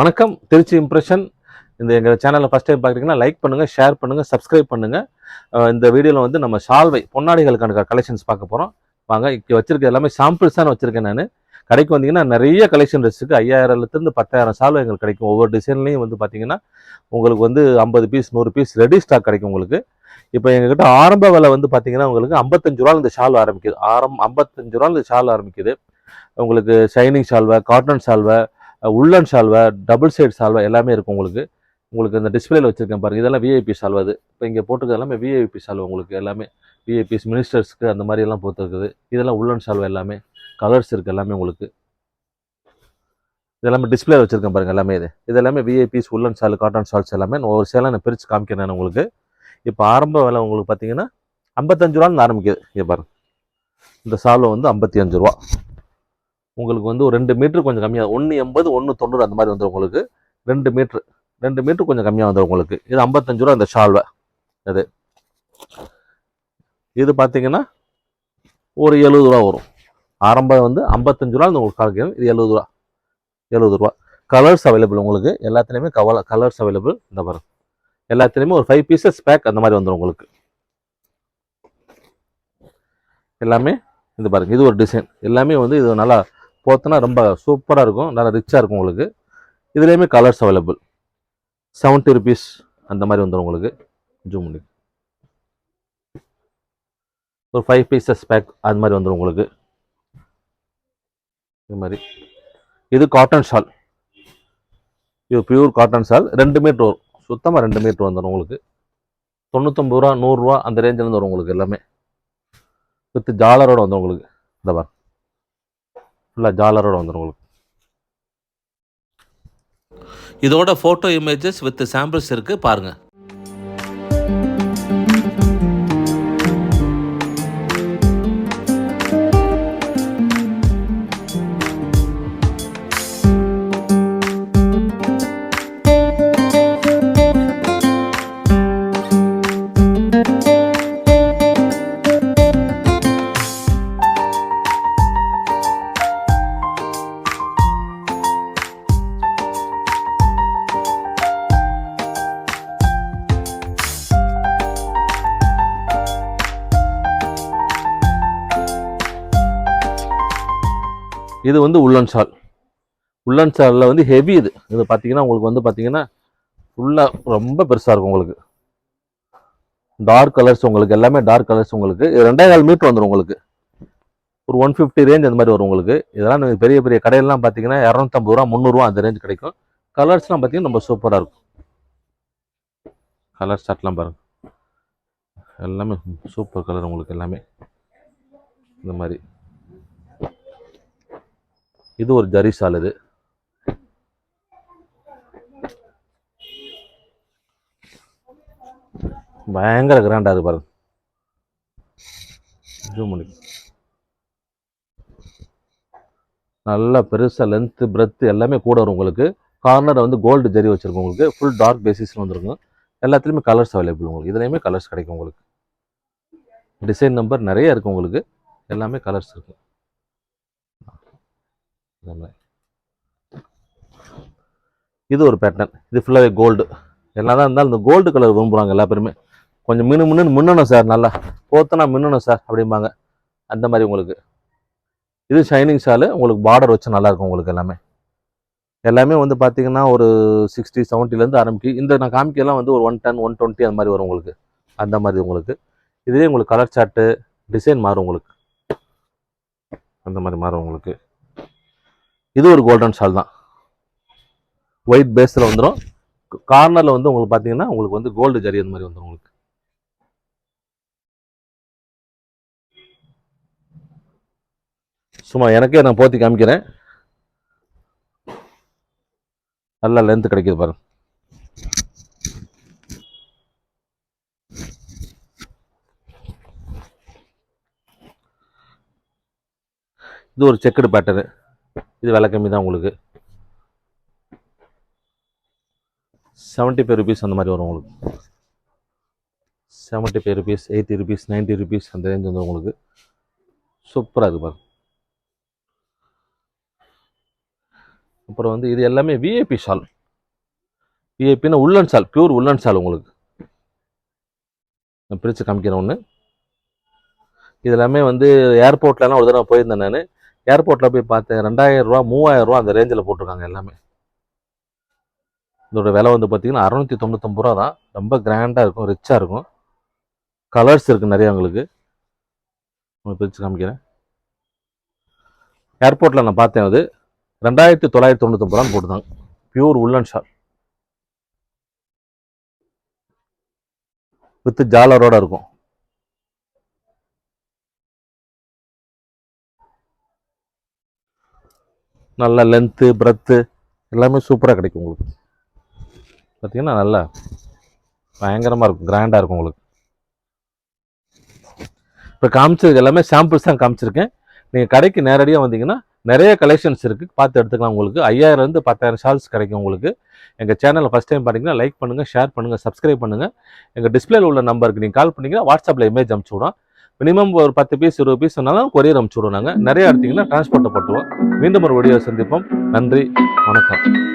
வணக்கம். திருச்சி இம்ப்ரெஷன் இந்த எங்கள் சேனலில் ஃபஸ்ட் டைம் பார்க்குறீங்கன்னா லைக் பண்ணுங்கள் ஷேர் பண்ணுங்கள் சப்ஸ்கிரைப் பண்ணுங்கள் இந்த வீடியோவில் வந்து நம்ம சால்வை பொன்னாடிகளுக்கான கலெக்ஷன்ஸ் பார்க்க போகிறோம் வாங்க இங்கே வச்சிருக்க எல்லாமே சாம்பிள்ஸ் தான் வச்சுருக்கேன் நான். கடைக்கு வந்தீங்கன்னா நிறைய கலெக்ஷன் இருக்குது ஐயாயிரத்துலேருந்து பத்தாயிரம் சால்வை எங்களுக்கு கிடைக்கும். ஒவ்வொரு டிசைன்லையும் வந்து பார்த்தீங்கன்னா உங்களுக்கு வந்து ஐம்பது பீஸ் நூறு பீஸ் ரெடி ஸ்டாக் கிடைக்கும் உங்களுக்கு. இப்போ எங்ககிட்ட ஆரம்ப விலை வந்து பார்த்தீங்கன்னா உங்களுக்கு ஐம்பத்தஞ்சு ரூபா இந்த ஷால் ஆரம்பிக்குது. ஆரம் ஐம்பத்தஞ்சு ரூபா இந்த ஷால் ஆரம்பிக்குது. உங்களுக்கு ஷைனிங் ஷால்வை காட்டன் ஷால்வை உள்ளன் சால்வை டபுள் சைடு சால்வை எல்லாமே இருக்கும் உங்களுக்கு. உங்களுக்கு இந்த டிஸ்பிளேல வச்சுருக்கேன் பாருங்க. இதெல்லாம் விஐபி சால்வை அது. இப்போ இங்கே போட்டிருக்க எல்லாமே விஐபி சால்வை உங்களுக்கு எல்லாமே. விஐபிஸ் மினிஸ்டர்ஸ்க்கு அந்த மாதிரி எல்லாம் போட்டுருக்குது. இதெல்லாம் உள்ளன் சால்வை எல்லாமே. கலர்ஸ் இருக்குது எல்லாமே உங்களுக்கு. இதெல்லாமே டிஸ்பிளே வச்சுருக்கேன் பாருங்கள் எல்லாமே இது. இது எல்லாமே விஐபிஸ் உள்ளன் சால் காட்டன் சால்ஸ் எல்லாமே ஒரு சேலை நான் பிரித்து காமிக்கிறேன் உங்களுக்கு. இப்போ ஆரம்ப விலை உங்களுக்கு பார்த்தீங்கன்னா ஐம்பத்தஞ்சு ரூபான்னு ஆரம்பிக்குது. இங்கே பாருங்கள் இந்த சால்வை வந்து ஐம்பத்தி அஞ்சு ரூபா. உங்களுக்கு வந்து ஒரு ரெண்டு மீட்ரு கொஞ்சம் கம்மியாக ஒன்று எண்பது ஒன்று தொண்ணூறு அந்த மாதிரி வந்துடும் உங்களுக்கு. ரெண்டு மீட்ரு ரெண்டு மீட்ரு கொஞ்சம் கம்மியாக வந்துடும் உங்களுக்கு. இது ஐம்பத்தஞ்சு ரூபா அந்த ஷால்வை. அது. இது பார்த்தீங்கன்னா ஒரு எழுபது ரூபா வரும். ஆரம்பம் வந்து ஐம்பத்தஞ்சு ரூபா உங்களுக்கு கால்கிறேன் இது எழுபது ரூபா. எழுபது ரூபா. கலர்ஸ் அவைலபிள் உங்களுக்கு. எல்லாத்துலேயுமே கவல கலர்ஸ் அவைலபிள் இந்த பாருங்க. எல்லாத்துலேயுமே ஒரு ஃபைவ் பீசஸ் பேக் அந்த மாதிரி வந்துடும் உங்களுக்கு. எல்லாமே இது பாருங்கள் இது ஒரு டிசைன் எல்லாமே வந்து இது நல்லா போத்தினா ரொம்ப சூப்பராக இருக்கும். நல்லா ரிச்சாக இருக்கும் உங்களுக்கு. இதுலேயுமே கலர்ஸ் அவைலபிள் செவன்ட்டி ருபீஸ் அந்த மாதிரி வந்துடும் உங்களுக்கு. ஜூம் பண்ணி ஒரு ஃபைவ் பீசஸ் பேக் அது மாதிரி வந்துடும் உங்களுக்கு. இது மாதிரி. இது காட்டன் ஷால் இது பியூர் காட்டன் ஷால் ரெண்டு மீட்டர் வரும். சுத்தமாக ரெண்டு மீட்டர் வந்துடும் உங்களுக்கு. தொண்ணூத்தொம்பது ரூபா நூறுரூவா அந்த ரேஞ்சில் இருந்து வரும் உங்களுக்கு எல்லாமே. வித் ஜாலரோட வந்துடும் உங்களுக்கு. இந்த பார். ஃபுல்லாக ஜாலரோட வந்துடும் உங்களுக்கு. இதோட ஃபோட்டோ இமேஜஸ் வித் சாம்பிள்ஸ் இருக்கு பாருங்க. இது வந்து உள்ளன் ஷால் உள்ளன் ஷாலில் வந்து ஹெவி இது. இது பார்த்தீங்கன்னா உங்களுக்கு வந்து பார்த்தீங்கன்னா ஃபுல்லாக ரொம்ப பெருசாக இருக்கும் உங்களுக்கு. டார்க் கலர்ஸ் உங்களுக்கு எல்லாமே டார்க் கலர்ஸ் உங்களுக்கு. இது ரெண்டே கால் மீட்டர் வந்துடும் உங்களுக்கு. ஒரு ஒன் ஃபிஃப்டி ரேஞ்ச் அந்த மாதிரி வரும் உங்களுக்கு. இதெல்லாம் நீங்கள் பெரிய பெரிய கடையெல்லாம் பார்த்தீங்கன்னா இரநூத்தம்பது ரூபா முந்நூறுரூவா அந்த ரேஞ்ச் கிடைக்கும். கலர்ஸ்லாம் பார்த்தீங்கன்னா ரொம்ப சூப்பராக இருக்கும். கலர் ஷார்ட்லாம் பாருங்க. எல்லாமே சூப்பர் கலர் உங்களுக்கு எல்லாமே. இந்த மாதிரி. இது ஒரு ஜரி ஷால் இது. பயங்கர கிராண்டாக இருக்கு பாருங்க. ஜூம் பண்ணி. நல்லா பெருசாக லென்த்து பிரெத்து எல்லாமே கூட வரும் உங்களுக்கு. கார்னரை வந்து கோல்டு ஜரி வச்சுருக்கோம் உங்களுக்கு. ஃபுல் டார்க் பேசிஸில் வந்துருக்கும். எல்லாத்துலேயுமே கலர்ஸ் அவைலபிள் உங்களுக்கு. இதுலேயுமே கலர்ஸ் கிடைக்கும் உங்களுக்கு. டிசைன் நம்பர் நிறைய இருக்குது உங்களுக்கு. எல்லாமே கலர்ஸ் இருக்கும் நம்மளை இது ஒரு பேட்டர்ன் இது ஃபுல்லாகவே கோல்டு எல்லாம் தான் இருந்தாலும் இந்த கோல்டு கலர் விரும்புகிறாங்க எல்லா பேருமே. கொஞ்சம் மின்னு மின்னு மின்னணும் சார் நல்லா. போத்தனா மின்னணும் சார் அப்படிம்பாங்க. அந்த மாதிரி உங்களுக்கு. இது ஷைனிங் ஷாலு உங்களுக்கு பார்டர் வச்சு நல்லாயிருக்கும் உங்களுக்கு எல்லாமே. எல்லாமே வந்து பார்த்தீங்கன்னா ஒரு சிக்ஸ்டி செவன்ட்டிலேருந்து ஆரம்பிக்கு. இந்த நான் காமிக்கலாம் வந்து ஒரு ஒன் டென் ஒன் டுவெண்ட்டி அந்த மாதிரி வரும் உங்களுக்கு. அந்த மாதிரி உங்களுக்கு. இதுலேயே உங்களுக்கு கலர் சார்ட்டு டிசைன் மாறும் உங்களுக்கு. அந்த மாதிரி மாறும் உங்களுக்கு. இது ஒரு கோல்டன் ஷால் தான். ஒயிட் பேஸில் வந்துடும் கார்னரில் வந்து உங்களுக்கு பார்த்தீங்கன்னா உங்களுக்கு வந்து கோல்டு ஜரி அந்த மாதிரி வந்துடும் உங்களுக்கு. சும்மா எனக்கே நான் போத்தி காமிக்கிறேன். நல்லா லென்த் கிடைக்குது பாருங்க. இது ஒரு செக்குடு பேட்டர்னு இது விலை கம்மி தான் உங்களுக்கு. செவன்ட்டி ஃபைவ் ருபீஸ் அந்த மாதிரி வரும் உங்களுக்கு. Seventy five rupees eighty rupees ninety rupees அந்த ரேஞ்ச் வந்து உங்களுக்கு சூப்பராக இருக்குது பாருங்க. அப்புறம் வந்து இது எல்லாமே விஐபி ஷால் விஐபின்னா உள்ளன் ஷால் பியூர் உள்ளன் ஷால் உங்களுக்கு. நான் பிரித்து காமிக்கிறேன் ஒன்று இது எல்லாமே வந்து ஏர்போர்ட்லலாம் ஒரு தடவை போயிருந்தேன் நான். ஏர்போர்ட்டில் போய் பார்த்தேன் ரெண்டாயிரம் ரூபா மூவாயிரம் ரூபா அந்த ரேஞ்சில் போட்டிருக்காங்க எல்லாமே. இதோட விலை வந்து பார்த்தீங்கன்னா அறநூற்றி தொண்ணூத்தொம்பது ரூபா தான். ரொம்ப கிராண்டாக இருக்கும் ரிச்சாக இருக்கும். கலர்ஸ் இருக்குது நிறைய உங்களுக்கு. உங்களுக்கு பிரித்து காமிக்கிறேன். ஏர்போர்ட்டில் நான் பார்த்தேன் அது. ரெண்டாயிரத்தி தொள்ளாயிரத்தி தொண்ணூத்தொம்பது ரூபான்னு போட்டுதாங்க பியூர் உள்ளன் ஷால் வித்து ஜாலரோட இருக்கும். நல்ல லென்த்து பிரெத்து எல்லாமே சூப்பராக கிடைக்கும் உங்களுக்கு. பார்த்தீங்கன்னா நல்லா பயங்கரமாக இருக்கும் கிராண்டாக இருக்கும் உங்களுக்கு. இப்போ காமிச்சது எல்லாமே சாம்பிள்ஸ் தான் காமிச்சிருக்கேன். நீங்கள் கடைக்கு நேரடியாக வந்தீங்கன்னா நிறைய கலெக்ஷன்ஸ் இருக்குது பார்த்து எடுத்துக்கலாம் உங்களுக்கு. ஐயாயிரம்லேருந்து பத்தாயிரம் ஷால்ஸ் கிடைக்கும் உங்களுக்கு. எங்கள் சேனலை ஃபஸ்ட் டைம் பார்த்தீங்கன்னா லைக் பண்ணுங்கள் ஷேர் பண்ணுங்கள் சப்ஸ்கிரைப் பண்ணுங்கள் எங்கள் டிஸ்பிளேல உள்ள நம்பருக்கு நீங்கள் கால் பண்ணிங்கன்னா வாட்ஸ்அப்பில் இமேஜ் அனுப்பிச்சி விடும் மினிமம் ஒரு பத்து பீஸ் இருபது பீஸ் சொன்னாலும் கொரியர் அனுப்பிச்சு விடுவோம் நாங்கள் நிறைய எடுத்தீங்கன்னா டிரான்ஸ்போர்ட்டை போட்டுவோம் மீண்டும் ஒரு வீடியோ சந்திப்போம். நன்றி. வணக்கம்.